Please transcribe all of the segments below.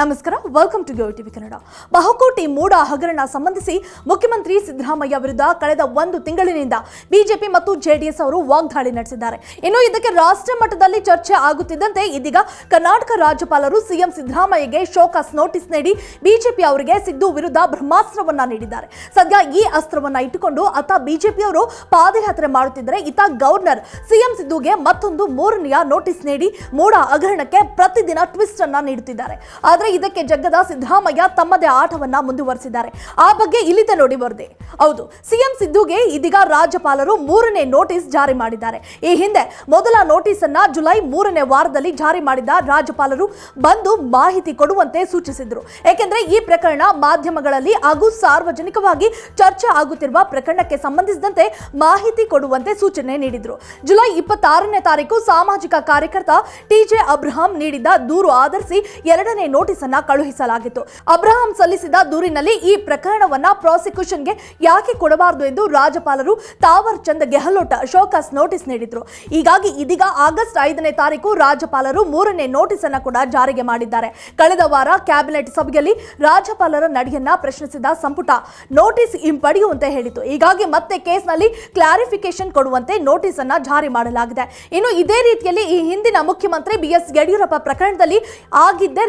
ನಮಸ್ಕಾರ. Welcome to Go TV Kannada ಬಹುಕೋಟಿ ಮೂಡ ಹಗರಣ ಸಂಬಂಧಿಸಿ ಮುಖ್ಯಮಂತ್ರಿ ಸಿದ್ದರಾಮಯ್ಯ ವಿರುದ್ಧ ಕಳೆದ ಒಂದು ತಿಂಗಳಿನಿಂದ ಬಿಜೆಪಿ ಮತ್ತು ಜೆಡಿಎಸ್ ಅವರು ವಾಗ್ದಾಳಿ ನಡೆಸಿದ್ದಾರೆ. ಇನ್ನು ಇದಕ್ಕೆ ರಾಷ್ಟ್ರ ಮಟ್ಟದಲ್ಲಿ ಚರ್ಚೆ ಆಗುತ್ತಿದ್ದಂತೆ ಇದೀಗ ಕರ್ನಾಟಕ ರಾಜ್ಯಪಾಲರು ಸಿಎಂ ಸಿದ್ದರಾಮಯ್ಯಗೆ ಶೋಕಾಸ್ ನೋಟಿಸ್ ನೀಡಿ ಬಿಜೆಪಿ ಅವರಿಗೆ ಸಿದ್ದು ವಿರುದ್ಧ ಬ್ರಹ್ಮಾಸ್ತ್ರವನ್ನ ನೀಡಿದ್ದಾರೆ. ಸದ್ಯ ಈ ಅಸ್ತ್ರವನ್ನ ಇಟ್ಟುಕೊಂಡು ಅತ್ತ ಬಿಜೆಪಿಯವರು ಪಾದಯಾತ್ರೆ ಮಾಡುತ್ತಿದ್ದರೆ ಇತ್ತ ಗವರ್ನರ್ ಸಿಎಂ ಸಿದ್ದುಗೆ ಮತ್ತೊಂದು ಮೂರನೆಯ ನೋಟಿಸ್ ನೀಡಿ ಮೂಡ ಹಗರಣಕ್ಕೆ ಪ್ರತಿದಿನ ಟ್ವಿಸ್ಟ್ ಅನ್ನ ನೀಡುತ್ತಿದ್ದಾರೆ. ಆದರೆ ಇದಕ್ಕೆ ಜಗ್ಗದ ಸಿದ್ದರಾಮಯ್ಯ ತಮ್ಮದೇ ಆಟವನ್ನ ಮುಂದುವರೆಸಿದ್ದಾರೆ. ಆ ಬಗ್ಗೆ ಇಲ್ಲಿದೆ ನೋಡಿ ಬರದೆ ಹೌದು, ಸಿಎಂ ಸಿದ್ದುಗೆ ಇದೀಗ ರಾಜ್ಯಪಾಲರು ಮೂರನೇ ನೋಟಿಸ್ ಜಾರಿ ಮಾಡಿದ್ದಾರೆ. ಈ ಹಿಂದೆ ಮೊದಲ ನೋಟಿಸ್ ಅನ್ನ ಜುಲೈ ಮೂರನೇ ವಾರದಲ್ಲಿ ಜಾರಿ ಮಾಡಿದ ರಾಜ್ಯಪಾಲರು ಬಂದು ಮಾಹಿತಿ ಕೊಡುವಂತೆ ಸೂಚಿಸಿದ್ರು. ಏಕೆಂದ್ರೆ ಈ ಪ್ರಕರಣ ಮಾಧ್ಯಮಗಳಲ್ಲಿ ಹಾಗೂ ಸಾರ್ವಜನಿಕವಾಗಿ ಚರ್ಚೆ ಆಗುತ್ತಿರುವ ಪ್ರಕರಣಕ್ಕೆ ಸಂಬಂಧಿಸಿದಂತೆ ಮಾಹಿತಿ ಕೊಡುವಂತೆ ಸೂಚನೆ ನೀಡಿದ್ರು. ಜುಲೈ ಇಪ್ಪತ್ತಾರನೇ ತಾರೀಕು ಸಾಮಾಜಿಕ ಕಾರ್ಯಕರ್ತ ಟಿಜೆ ಅಬ್ರಹಾಂ ನೀಡಿದ್ದ ದೂರು ಆಧರಿಸಿ ಎರಡನೇ ನೋಟಿಸ್ ಅನ್ನ ಕಳುಹಿಸಲಾಗಿತ್ತು. ಅಬ್ರಹಾಂ ಸಲ್ಲಿಸಿದ ದೂರಿನಲ್ಲಿ ಈ ಪ್ರಕರಣವನ್ನ ಪ್ರಾಸಿಕ್ಯೂಷನ್ಗೆ ಯಾಕೆ ಕೊಡಬಾರದು ಎಂದು ರಾಜ್ಯಪಾಲರು Thawar Chand Gehlot show cause notice ನೀಡಿದ್ರು. ಹೀಗಾಗಿ ಇದೀಗ ಆಗಸ್ಟ್ ಐದನೇ ತಾರೀಕು ರಾಜ್ಯಪಾಲರು ಮೂರನೇ ನೋಟಿಸ್ ಅನ್ನ ಕೂಡ ಜಾರಿಗೆ ಮಾಡಿದ್ದಾರೆ. ಕಳೆದ ವಾರ ಕ್ಯಾಬಿನೆಟ್ ಸಭೆಯಲ್ಲಿ ರಾಜ್ಯಪಾಲರ ನಡೆಯನ್ನ ಪ್ರಶ್ನಿಸಿದ ಸಂಪುಟ ನೋಟಿಸ್ ಹಿಂಪಡೆಯುವಂತೆ ಹೇಳಿತು ಹೀಗಾಗಿ ಮತ್ತೆ ಕೇಸ್ನಲ್ಲಿ ಕ್ಲಾರಿಫಿಕೇಶನ್ ಕೊಡುವಂತೆ ನೋಟಿಸ್ ಅನ್ನ ಜಾರಿ ಮಾಡಲಾಗಿದೆ. ಇನ್ನು ಇದೇ ರೀತಿಯಲ್ಲಿ ಈ ಹಿಂದಿನ ಮುಖ್ಯಮಂತ್ರಿ ಬಿಎಸ್ ಯಡಿಯೂರಪ್ಪ ಪ್ರಕರಣದಲ್ಲಿ ಆಗಿದ್ದೇ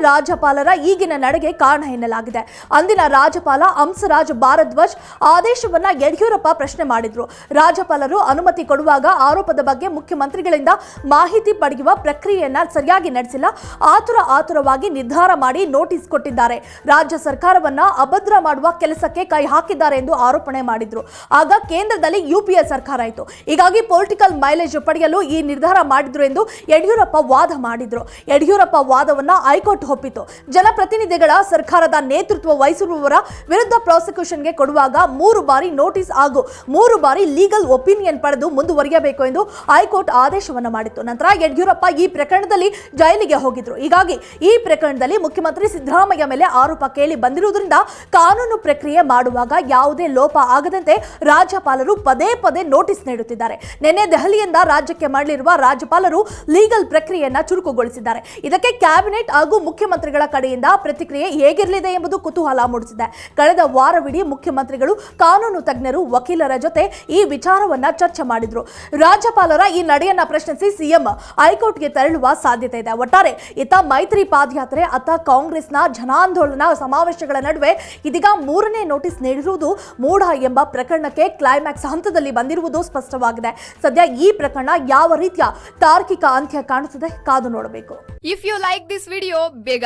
ರಾಜ್ಯಪಾಲರ ಈಗಿನ ನಡೆಗೆ ಕಾರಣ ಎನ್ನಲಾಗಿದೆ. ಅಂದಿನ ರಾಜ್ಯಪಾಲ ಹಂಸರಾಜ್ ಭಾರದ್ವಾಜ್ ಆದೇಶವನ್ನ ಯಡಿಯೂರಪ್ಪ ಪ್ರಶ್ನೆ ಮಾಡಿದ್ರು. ರಾಜ್ಯಪಾಲರು ಅನುಮತಿ ಕೊಡುವಾಗ ಆರೋಪದ ಬಗ್ಗೆ ಮುಖ್ಯಮಂತ್ರಿಗಳಿಂದ ಮಾಹಿತಿ ಪಡೆಯುವ ಪ್ರಕ್ರಿಯೆಯನ್ನ ಸರಿಯಾಗಿ ನಡೆಸಿಲ್ಲ. ಆತುರ ಆತುರವಾಗಿ ನಿರ್ಧಾರ ಮಾಡಿ ನೋಟಿಸ್ ಕೊಟ್ಟಿದ್ದಾರೆ. ರಾಜ್ಯ ಸರ್ಕಾರವನ್ನ ಅಭದ್ರ ಮಾಡುವ ಕೆಲಸಕ್ಕೆ ಕೈ ಹಾಕಿದ್ದಾರೆ ಎಂದು ಆರೋಪಣೆ ಮಾಡಿದ್ರು. ಆಗ ಕೇಂದ್ರದಲ್ಲಿ ಯುಪಿಎ ಸರ್ಕಾರ ಇತ್ತು. ಹೀಗಾಗಿ ಪೊಲಿಟಿಕಲ್ ಮೈಲೇಜ್ ಪಡೆಯಲು ಈ ನಿರ್ಧಾರ ಮಾಡಿದ್ರು ಎಂದು ಯಡಿಯೂರಪ್ಪ ವಾದ ಮಾಡಿದ್ರು. ಯಡಿಯೂರಪ್ಪ ವಾದವನ್ನ ಹೈಕೋರ್ಟ್ ಒಪ್ಪಿತು ಜನಪ್ರತಿನಿಧಿಗಳ ಸರ್ಕಾರದ ನೇತೃತ್ವ ವಹಿಸಿರುವವರ ವಿರುದ್ಧ ಪ್ರಾಸಿಕ್ಯೂಷನ್ಗೆ ಕೊಡುವಾಗ ಮೂರು ಬಾರಿ ನೋಟಿಸ್ ಹಾಗೂ ಮೂರು ಬಾರಿ ಲೀಗಲ್ ಒಪಿನಿಯನ್ ಪಡೆದು ಮುಂದುವರಿಯಬೇಕು ಎಂದು ಹೈಕೋರ್ಟ್ ಆದೇಶವನ್ನು ಮಾಡಿತ್ತು. ನಂತರ ಯಡಿಯೂರಪ್ಪ ಈ ಪ್ರಕರಣದಲ್ಲಿ ಜೈಲಿಗೆ ಹೋಗಿದ್ರು. ಹೀಗಾಗಿ ಈ ಪ್ರಕರಣದಲ್ಲಿ ಮುಖ್ಯಮಂತ್ರಿ ಸಿದ್ದರಾಮಯ್ಯ ಮೇಲೆ ಆರೋಪ ಕೇಳಿ ಬಂದಿರುವುದರಿಂದ ಕಾನೂನು ಪ್ರಕ್ರಿಯೆ ಮಾಡುವಾಗ ಯಾವುದೇ ಲೋಪ ಆಗದಂತೆ ರಾಜ್ಯಪಾಲರು ಪದೇ ಪದೇ ನೋಟಿಸ್ ನೀಡುತ್ತಿದ್ದಾರೆ. ನಿನ್ನೆ ದೆಹಲಿಯಿಂದ ರಾಜ್ಯಕ್ಕೆ ಮರಳಿರುವ ರಾಜ್ಯಪಾಲರು ಲೀಗಲ್ ಪ್ರಕ್ರಿಯೆಯನ್ನ ಚುರುಕುಗೊಳಿಸಿದ್ದಾರೆ. ಇದಕ್ಕೆ ಕ್ಯಾಬಿನೆಟ್ ಹಾಗೂ ಮುಖ್ಯಮಂತ್ರಿಗಳ ಕಡೆಯಿಂದ ಪ್ರತಿಕ್ರಿಯೆ ಹೇಗಿರಲಿದೆ ಎಂಬುದು ಕುತೂಹಲ ಮೂಡಿಸಿದೆ. ಕಳೆದ ವಾರವಿಡೀ ಮುಖ್ಯಮಂತ್ರಿಗಳು, ಕಾನೂನು ತಜ್ಞರು, ವಕೀಲರ ಜೊತೆ ಈ ವಿಚಾರವನ್ನ ಚರ್ಚೆ ಮಾಡಿದ್ರು. ರಾಜ್ಯಪಾಲರ ಈ ನಡೆಯನ್ನ ಪ್ರಶ್ನಿಸಿ ಸಿಎಂ ಹೈಕೋರ್ಟ್ಗೆ ತೆರಳುವ ಸಾಧ್ಯತೆ ಇದೆ. ಒಟ್ಟಾರೆ, ಇತ್ತ ಮೈತ್ರಿ ಪಾದಯಾತ್ರೆ, ಅತ್ತ ಕಾಂಗ್ರೆಸ್ನ ಜನಾಂದೋಲನ ಸಮಾವೇಶಗಳ ನಡುವೆ ಇದೀಗ ಮೂರನೇ ನೋಟಿಸ್ ನೀಡಿರುವುದು ಮೂಢ ಎಂಬ ಪ್ರಕರಣಕ್ಕೆ ಕ್ಲೈಮ್ಯಾಕ್ಸ್ ಹಂತದಲ್ಲಿ ಬಂದಿರುವುದು ಸ್ಪಷ್ಟವಾಗಿದೆ. ಸದ್ಯ ಈ ಪ್ರಕರಣ ಯಾವ ರೀತಿಯ ತಾರ್ಕಿಕ ಅಂತ್ಯ ಕಾಣುತ್ತದೆ ಕಾದು ನೋಡಬೇಕು. If you like this video ಬೇಗ